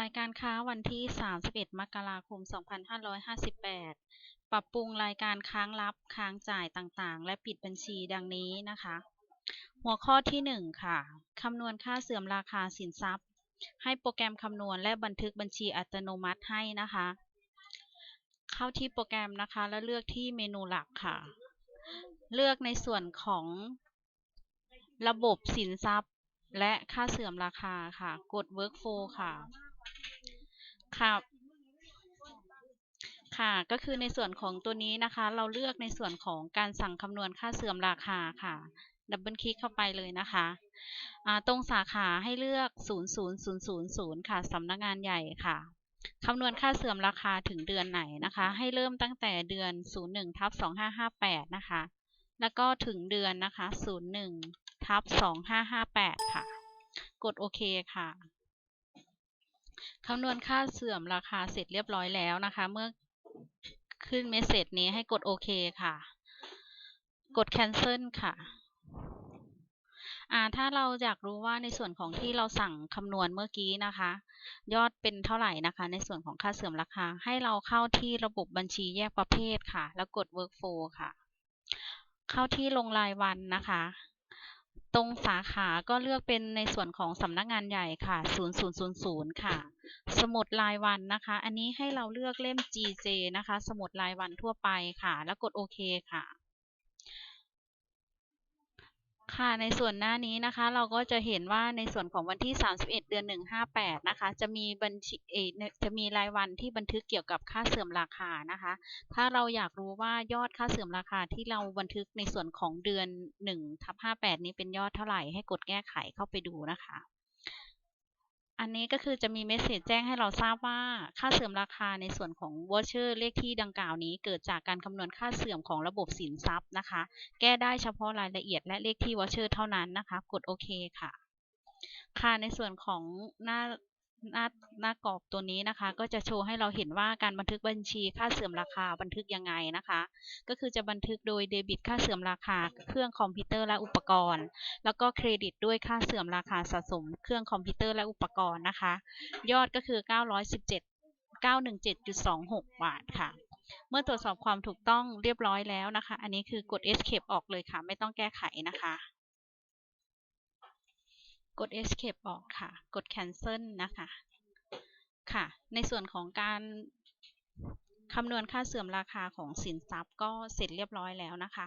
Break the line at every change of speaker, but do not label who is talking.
รายการค้าวันที่ 31 มกราคม 2558 ปรับปรุงรายการค้างรับค้างจ่ายต่างๆ และปิดบัญชีดังนี้นะคะ หัวข้อที่ 1 ค่ะ คำนวณค่าเสื่อมราคาสินทรัพย์ ให้โปรแกรมคำนวณและบันทึกบัญชีอัตโนมัติให้นะคะ เข้าที่โปรแกรมนะคะ แล้วเลือกที่เมนูหลักค่ะ เลือกในส่วนของระบบสินทรัพย์และค่าเสื่อมราคาค่ะ กด workflow ค่ะ ค่ะค่ะก็คือในส่วนของตัวนี้นะคะ เราเลือกในส่วนของการสั่งคำนวณค่าเสื่อมราคาค่ะดับเบิลคลิกเข้าไปเลยนะคะตรงสาขาให้เลือก 00000 ค่ะสำนักงานใหญ่ค่ะคำนวณค่าเสื่อมราคาถึงเดือนไหนนะคะ ให้เริ่มตั้งแต่เดือน 01ทับ2558 นะคะ แล้วก็ถึงเดือนนะคะ 01ทับ2558 ค่ะ กดโอเคค่ะ คำนวณค่าเสื่อมราคาเสร็จเรียบร้อยแล้วนะคะ เมื่อขึ้นเมสเซจนี้ให้กดโอเคค่ะ กด cancel ค่ะถ้าเราอยากรู้ว่าในส่วนของที่เราสั่งคำนวณเมื่อกี้นะคะ ยอดเป็นเท่าไหร่นะคะ ในส่วนของค่าเสื่อมราคา ให้เราเข้าที่ระบบบัญชีแยกประเภทค่ะ แล้วกด workflow ค่ะ เข้าที่ลงรายวันนะคะ ตรงสาขาก็เลือกเป็นในส่วนของสำนักงานใหญ่ค่ะ 0000 ค่ะ สมุดรายวันนะคะ อันนี้ให้เราเลือกเล่ม GJ นะคะ สมุดรายวันทั่วไปค่ะ แล้วกดโอเคค่ะ ค่ะในส่วนหน้านี้นะคะ เราก็จะเห็นว่าในส่วนของวันที่ 31 เดือน 158 นะคะ จะมีบัญชีเอจะมีรายวันที่บันทึกเกี่ยวกับค่าเสื่อมราคานะคะ ถ้าเราอยากรู้ว่ายอดค่าเสื่อมราคาที่เราบันทึกในส่วนของเดือน1ทับ58 นี้เป็นยอดเท่าไหร่ให้กดแก้ไขเข้าไปดูนะคะ อันนี้ก็คือจะมีเมสเซจแจ้งให้เราทราบว่าค่าเสื่อมราคาในส่วนของวอเชอร์เลขที่ดังกล่าวนี้ เกิดจากการคำนวณค่าเสื่อมของระบบสินทรัพย์นะคะ แก้ได้เฉพาะรายละเอียดและเลขที่วอเชอร์เท่านั้นนะคะ กดโอเคค่ะ ค่ะในส่วนของหน้า หน้าหน้ากรอบตัวนี้นะคะ ก็จะโชว์ให้เราเห็นว่าการบันทึกบัญชีค่าเสื่อมราคาบันทึกยังไงนะคะ ก็คือจะบันทึกโดยเดบิตค่าเสื่อมราคาเครื่องคอมพิวเตอร์และอุปกรณ์ แล้วก็เครดิตด้วยค่าเสื่อมราคาสะสม เครื่องคอมพิวเตอร์และอุปกรณ์นะคะ ยอดก็คือ 917 917.26 บาทค่ะ เมื่อตรวจสอบความถูกต้องเรียบร้อยแล้วนะคะ อันนี้คือกด escape ออกเลยค่ะ ไม่ต้องแก้ไขนะคะ กด escape ออกค่ะ กด cancel นะคะ ค่ะ ในส่วนของการคำนวณค่าเสื่อมราคาของสินทรัพย์ก็เสร็จเรียบร้อยแล้วนะคะ